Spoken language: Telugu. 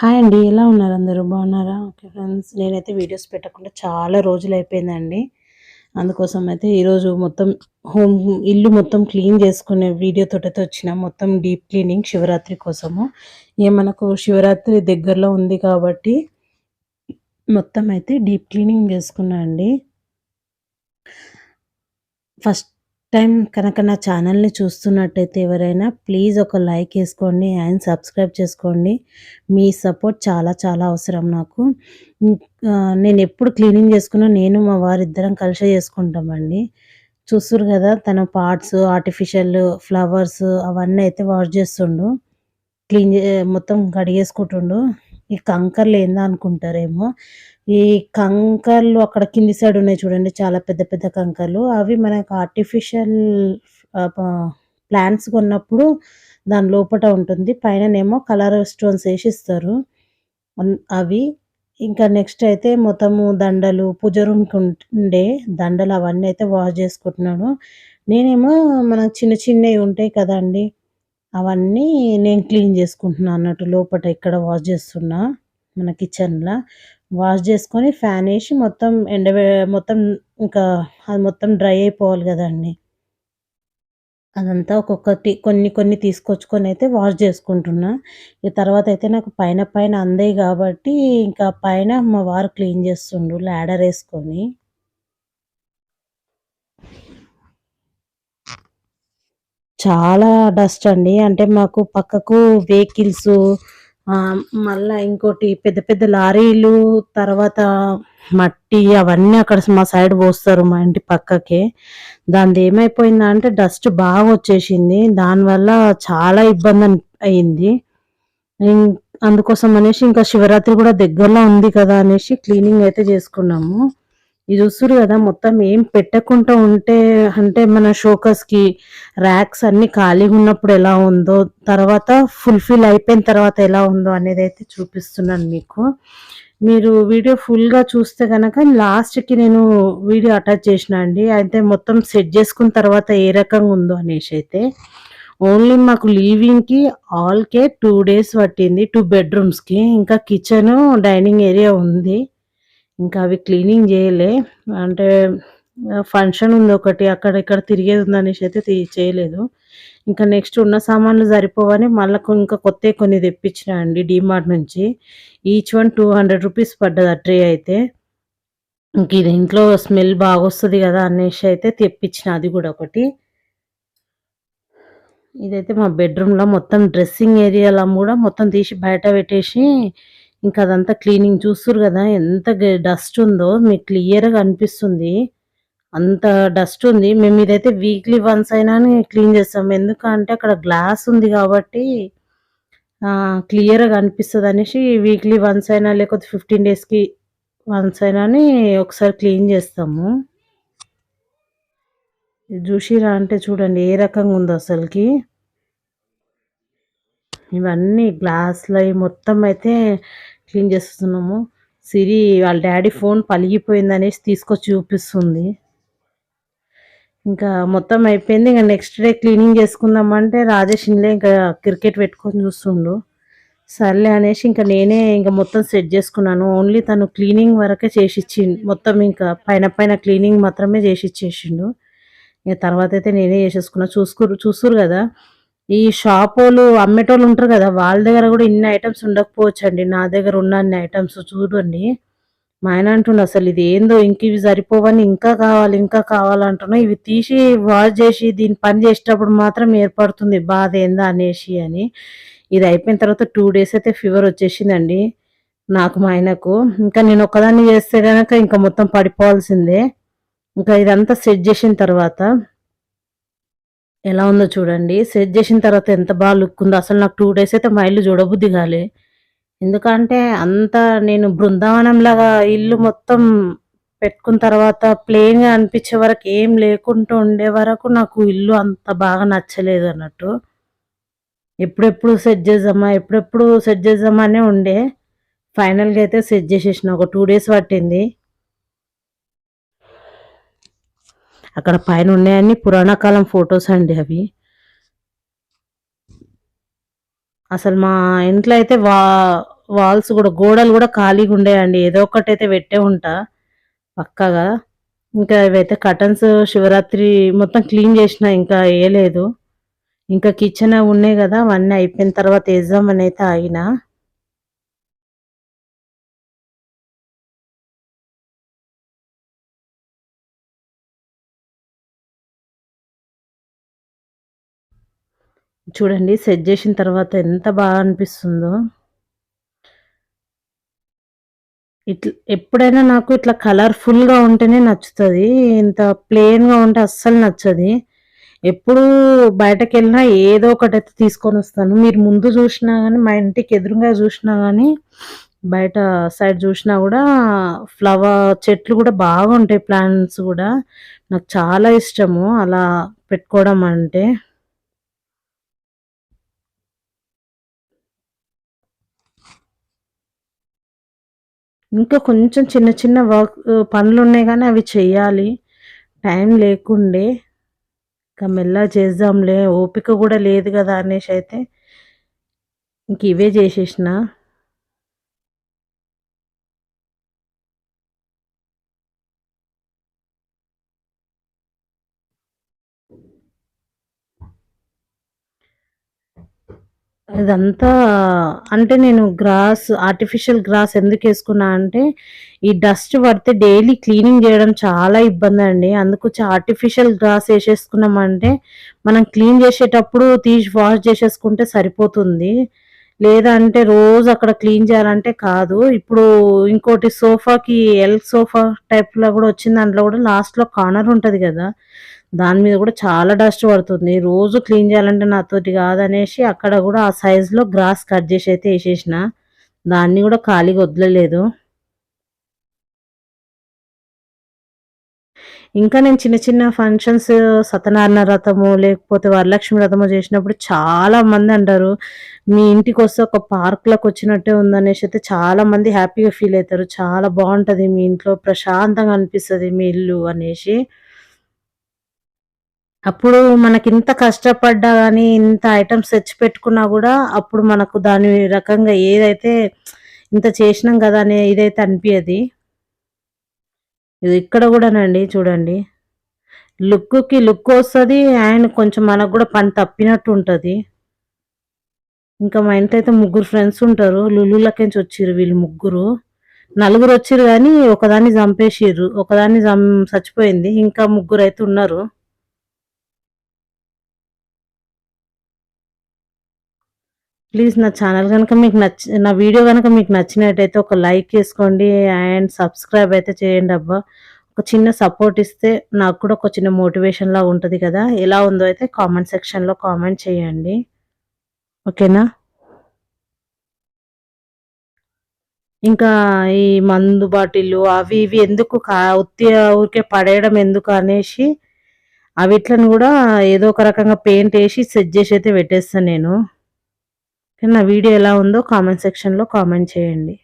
హాయ్ అండి ఎలా ఉన్నారు అందరూ? బాగున్నారా? ఓకే ఫ్రెండ్స్ నేనైతే వీడియోస్ పెట్టకుండా చాలా రోజులు అయిపోయిందండి. అందుకోసం అయితే ఈరోజు మొత్తం హోమ్ ఇల్లు మొత్తం క్లీన్ చేసుకునే వీడియోతో అయితే వచ్చిన. మొత్తం డీప్ క్లీనింగ్ శివరాత్రి కోసము. ఏ మనకు శివరాత్రి దగ్గరలో ఉంది కాబట్టి మొత్తం అయితే డీప్ క్లీనింగ్ చేసుకున్నా అండి. ఫస్ట్ టైం కనుక నా ఛానల్ని చూస్తున్నట్టయితే ఎవరైనా ప్లీజ్ ఒక లైక్ వేసుకోండి అండ్ సబ్స్క్రైబ్ చేసుకోండి. మీ సపోర్ట్ చాలా చాలా అవసరం నాకు. నేను ఎప్పుడు క్లీనింగ్ చేసుకున్నా నేను మా వారిద్దరం కలిసి చేసుకుంటామండి. చూస్తురు కదా తన పార్ట్స్ ఆర్టిఫిషియల్ ఫ్లవర్స్ అవన్నీ అయితే వాష్ చేస్తుండు. క్లీన్ మొత్తం కడిగేసుకుంటుండు. ఈ కంకర్లు ఏందా అనుకుంటారేమో. ఈ కంకర్లు అక్కడ కింది సైడ్ ఉన్నాయి చూడండి చాలా పెద్ద పెద్ద కంకర్లు. అవి మనకు ఆర్టిఫిషియల్ ప్లాంట్స్ కొన్నప్పుడు దాని లోపల ఉంటుంది. పైననేమో కలర్ స్టోన్స్ వేసిస్తారు అవి. ఇంకా నెక్స్ట్ అయితే మొత్తము దండలు పూజ రూమ్కి ఉండే దండలు అవన్నీ అయితే వాష్ చేసుకుంటున్నాను. నేనేమో మన చిన్న చిన్నవి ఉంటాయి కదండి. అవన్నీ నేను క్లీన్ చేసుకుంటున్నాను అన్నట్టు లోపల ఇక్కడ వాష్ చేస్తున్నా మన కిచెన్లో. వాష్ చేసుకొని ఫ్యాన్ వేసి మొత్తం ఎండ మొత్తం ఇంకా అది మొత్తం డ్రై అయిపోవాలి కదండి. అదంతా ఒక్కొక్కటి కొన్ని కొన్ని తీసుకొచ్చుకొని అయితే వాష్ చేసుకుంటున్నా. ఇక తర్వాత అయితే నాకు పైన పైన అందాయి కాబట్టి ఇంకా పైన మా వారు క్లీన్ చేస్తుండ్రు ల్యాడర్ వేసుకొని. చాలా డస్ట్ అండి. అంటే మాకు పక్కకు వెహికల్స్ మళ్ళా ఇంకోటి పెద్ద పెద్ద లారీలు తర్వాత మట్టి అవన్నీ అక్కడ మా సైడ్ పోస్తారు మా ఇంటి పక్కకే. దాని ఏమైపోయిందంటే డస్ట్ బాగా వచ్చేసింది. దానివల్ల చాలా ఇబ్బంది అయింది. అందుకోసం అనేసి ఇంకా శివరాత్రి కూడా దగ్గరలో ఉంది కదా అనేసి క్లీనింగ్ అయితే చేసుకున్నాము. ఇది చూస్తురు కదా మొత్తం ఏం పెట్టకుండా ఉంటే అంటే మన షోకస్కి ర్యాక్స్ అన్ని ఖాళీగా ఉన్నప్పుడు ఎలా ఉందో తర్వాత ఫుల్ఫిల్ అయిపోయిన తర్వాత ఎలా ఉందో అనేది అయితే చూపిస్తున్నాను మీకు. మీరు వీడియో ఫుల్గా చూస్తే కనుక లాస్ట్కి నేను వీడియో అటాచ్ చేసిన అండి. అయితే మొత్తం సెట్ చేసుకున్న తర్వాత ఏ రకంగా ఉందో అనేసి అయితే. ఓన్లీ మాకు లీవింగ్కి ఆల్కే టూ డేస్ పట్టింది టూ బెడ్రూమ్స్కి ఇంకా కిచెన్ డైనింగ్ ఏరియా ఉంది. ఇంకా అవి క్లీనింగ్ చేయలే. అంటే ఫంక్షన్ ఉంది ఒకటి అక్కడ ఇక్కడ తిరిగేది ఉందనేసి అయితే చేయలేదు. ఇంకా నెక్స్ట్ ఉన్న సామాన్లు సరిపోవని మళ్ళీ ఇంకా కొత్త కొన్ని తెప్పించిన అండి డిమార్ట్ నుంచి. Each one two hundred rupees పడ్డది ఆ ట్రే అయితే. ఇంక ఇది ఇంట్లో స్మెల్ బాగా వస్తుంది కదా అనేసి అయితే తెప్పించిన అది కూడా ఒకటి. ఇదైతే మా బెడ్రూమ్లో మొత్తం డ్రెస్సింగ్ ఏరియాలో కూడా మొత్తం తీసి బయట పెట్టేసి ఇంకా అదంతా క్లీనింగ్ చూస్తురు కదా ఎంత డస్ట్ ఉందో మీకు క్లియర్గా అనిపిస్తుంది. అంత డస్ట్ ఉంది. మేము ఇదైతే వీక్లీ వన్స్ అయినా క్లీన్ చేస్తాం. ఎందుకంటే అక్కడ గ్లాస్ ఉంది కాబట్టి క్లియర్గా అనిపిస్తుంది అనేసి వీక్లీ వన్స్ అయినా లేకపోతే ఫిఫ్టీన్ డేస్కి వన్స్ అయినా ఒకసారి క్లీన్ చేస్తాము. చూసిరా అంటే చూడండి ఏ రకంగా ఉందో అసలుకి. ఇవన్నీ గ్లాసులు మొత్తం అయితే క్లీన్ చేస్తున్నాము సిరి వాళ్ళ డాడీ ఫోన్ పలిగిపోయింది అనేసి తీసుకొచ్చి చూపిస్తుంది. ఇంకా మొత్తం అయిపోయింది. ఇంకా నెక్స్ట్ డే క్లీనింగ్ చేసుకుందామంటే రాజేష్ ఇంట్లో ఇంకా క్రికెట్ పెట్టుకొని చూస్తుండు. సర్లే అనేసి ఇంకా నేనే ఇంకా మొత్తం సెట్ చేసుకున్నాను. ఓన్లీ తను క్లీనింగ్ వరకే చేసి ఇచ్చిండు మొత్తం ఇంకా పైన పైన క్లీనింగ్ మాత్రమే చేసి ఇచ్చేసిండు ఇంకా తర్వాత అయితే నేనే చేసేసుకున్నా. చూసుకురు చూసురు కదా. ఈ షాప్ వాళ్ళు అమ్మేటోళ్ళు ఉంటారు కదా వాళ్ళ దగ్గర కూడా ఇన్ని ఐటమ్స్ ఉండకపోవచ్చు అండి నా దగ్గర ఉన్న అన్ని ఐటమ్స్ చూడండి. మా ఆయన అంటుండే అసలు ఇది ఏందో ఇంక ఇవి సరిపోవని ఇంకా కావాలి ఇంకా కావాలంటున్నా ఇవి తీసి వాష్ చేసి దీని పని చేసేటప్పుడు మాత్రం ఏర్పడుతుంది బాధ ఏందా అనేసి అని. ఇది అయిపోయిన తర్వాత టూ డేస్ అయితే ఫీవర్ వచ్చేసిందండి నాకు మా ఆయనకు. ఇంకా నేను ఒక్కదాన్ని చేస్తే కనుక ఇంకా మొత్తం పడిపోవాల్సిందే. ఇంకా ఇదంతా సెట్ చేసిన తర్వాత ఎలా ఉందో చూడండి. సెట్ చేసిన తర్వాత ఎంత బాగా లుక్ ఉందో అసలు నాకు టూ డేస్ అయితే మా ఇల్లు చూడబుద్ధి కాలే. ఎందుకంటే అంత నేను బృందావనంలాగా ఇల్లు మొత్తం పెట్టుకున్న తర్వాత ప్లెయిన్గా అనిపించే వరకు ఏం లేకుండా ఉండే వరకు నాకు ఇల్లు అంత బాగా నచ్చలేదు అన్నట్టు. ఎప్పుడెప్పుడు సెట్ చేద్దామా ఎప్పుడెప్పుడు సెట్ చేద్దామా అనే ఉండే. ఫైనల్గా అయితే సెట్ చేసేసిన ఒక టూ డేస్ పట్టింది. అక్కడ పైన ఉన్నాయన్ని పురాణకాలం ఫొటోస్ అండి అవి. అసలు మా ఇంట్లో అయితే వా వాల్స్ కూడా గోడలు కూడా ఖాళీగా ఉండేయండి. ఏదో ఒకటి అయితే పెట్టే ఉంటా పక్కాగా. ఇంకా ఇవైతే కటన్స్ శివరాత్రి మొత్తం క్లీన్ చేసిన ఇంకా వేయలేదు ఇంకా కిచెన్ అవి ఉన్నాయి కదా అవన్నీ అయిపోయిన తర్వాత వేద్దామని అయితే ఆగిన. చూడండి సెట్ చేసిన తర్వాత ఎంత బాగా అనిపిస్తుందో. ఇట్లా ఎప్పుడైనా నాకు ఇట్లా కలర్ఫుల్గా ఉంటేనే నచ్చుతుంది. ఇంత ప్లెయిన్గా ఉంటే అస్సలు నచ్చది. ఎప్పుడు బయటకెళ్ళినా ఏదో ఒకటైతే తీసుకొని వస్తాను. మీరు ముందు చూసినా కానీ మా ఇంటికి ఎదురుగా చూసినా కానీ బయట సైడ్ చూసినా కూడా ఫ్లవర్ చెట్లు కూడా బాగుంటాయి ప్లాంట్స్ కూడా. నాకు చాలా ఇష్టము అలా పెట్టుకోవడం అంటే. ఇంకా కొంచెం చిన్న చిన్న వర్క్ పనులు ఉన్నాయి కానీ అవి చేయాలి. టైం లేకుండే ఇంకా మెల్లగా చేద్దాంలే. ఓపిక కూడా లేదు కదా అనేసి అయితే ఇంక ఇవే చేసేసిన. ఇదంతా అంటే నేను గ్రాస్ ఆర్టిఫిషియల్ గ్రాస్ ఎందుకు వేసుకున్నా అంటే ఈ డస్ట్ పడితే డైలీ క్లీనింగ్ చేయడం చాలా ఇబ్బంది అండి. అందుకు ఆర్టిఫిషియల్ గ్రాస్ వేసేసుకున్నామంటే మనం క్లీన్ చేసేటప్పుడు తీసి వాష్ చేసేసుకుంటే సరిపోతుంది. లేదంటే రోజు అక్కడ క్లీన్ చేయాలంటే కాదు. ఇప్పుడు ఇంకోటి సోఫాకి ఎల్ సోఫా టైప్లో కూడా వచ్చింది దాంట్లో కూడా లాస్ట్లో కార్నర్ ఉంటుంది కదా. దాని మీద కూడా చాలా డస్ట్ పడుతుంది. రోజు క్లీన్ చేయాలంటే నాతోటి కాదనేసి అక్కడ కూడా ఆ సైజులో గ్రాస్ కట్ చేసి అయితే వేసేసిన. దాన్ని కూడా ఖాళీగా వదలలేదు. ఇంకా నేను చిన్న చిన్న ఫంక్షన్స్ సత్యనారాయణ రథము లేకపోతే వరలక్ష్మి రథము చేసినప్పుడు చాలా మంది అంటారు మీ ఇంటికి వస్తే ఒక పార్క్లోకి వచ్చినట్టే ఉందనేసి అయితే చాలా మంది హ్యాపీగా ఫీల్ అవుతారు. చాలా బాగుంటుంది మీ ఇంట్లో ప్రశాంతంగా అనిపిస్తుంది మీ ఇల్లు అనేసి. అప్పుడు మనకింత కష్టపడ్డా కానీ ఇంత ఐటెమ్స్ తెచ్చి పెట్టుకున్నా కూడా అప్పుడు మనకు దాని రకంగా ఏదైతే ఇంత చేసినాం కదా అనే ఇదైతే అనిపించది ఇది ఇక్కడ కూడానండి చూడండి. లుక్‌కి లుక్ వస్తుంది అండ్ కొంచెం మనకు కూడా పని తప్పినట్టు ఉంటుంది ఇంకా మా ఇంట్లో అయితే ముగ్గురు ఫ్రెండ్స్ ఉంటారు. లులులకెంచి వచ్చిర్రు వీళ్ళు ముగ్గురు. నలుగురు వచ్చిర్రు కానీ ఒకదాన్ని చంపేసిర్రు. ఒకదాన్ని చం చచ్చిపోయింది. ఇంకా ముగ్గురైతే ఉన్నారు. ప్లీజ్ నా ఛానల్ కనుక మీకు నచ్చి నా వీడియో కనుక మీకు నచ్చినట్టయితే ఒక లైక్ చేసుకోండి అండ్ సబ్స్క్రైబ్ అయితే చేయండి అబ్బా. ఒక చిన్న సపోర్ట్ ఇస్తే నాకు కూడా ఒక చిన్న మోటివేషన్ లాగా ఉంటుంది కదా. ఎలా ఉందో అయితే కామెంట్ సెక్షన్లో కామెంట్ చేయండి. ఓకేనా? ఇంకా ఈ మందు బాటిల్లు అవి ఇవి ఎందుకు కా ఉత్తి ఊరికే పడేయడం ఎందుకు అనేసి అవిట్లను కూడా ఏదో ఒక రకంగా పెయింట్ వేసి సెట్ చేసి అయితే పెట్టేస్తాను నేను. నా వీడియో ఎలా ఉందో కామెంట్ సెక్షన్లో కామెంట్ చేయండి.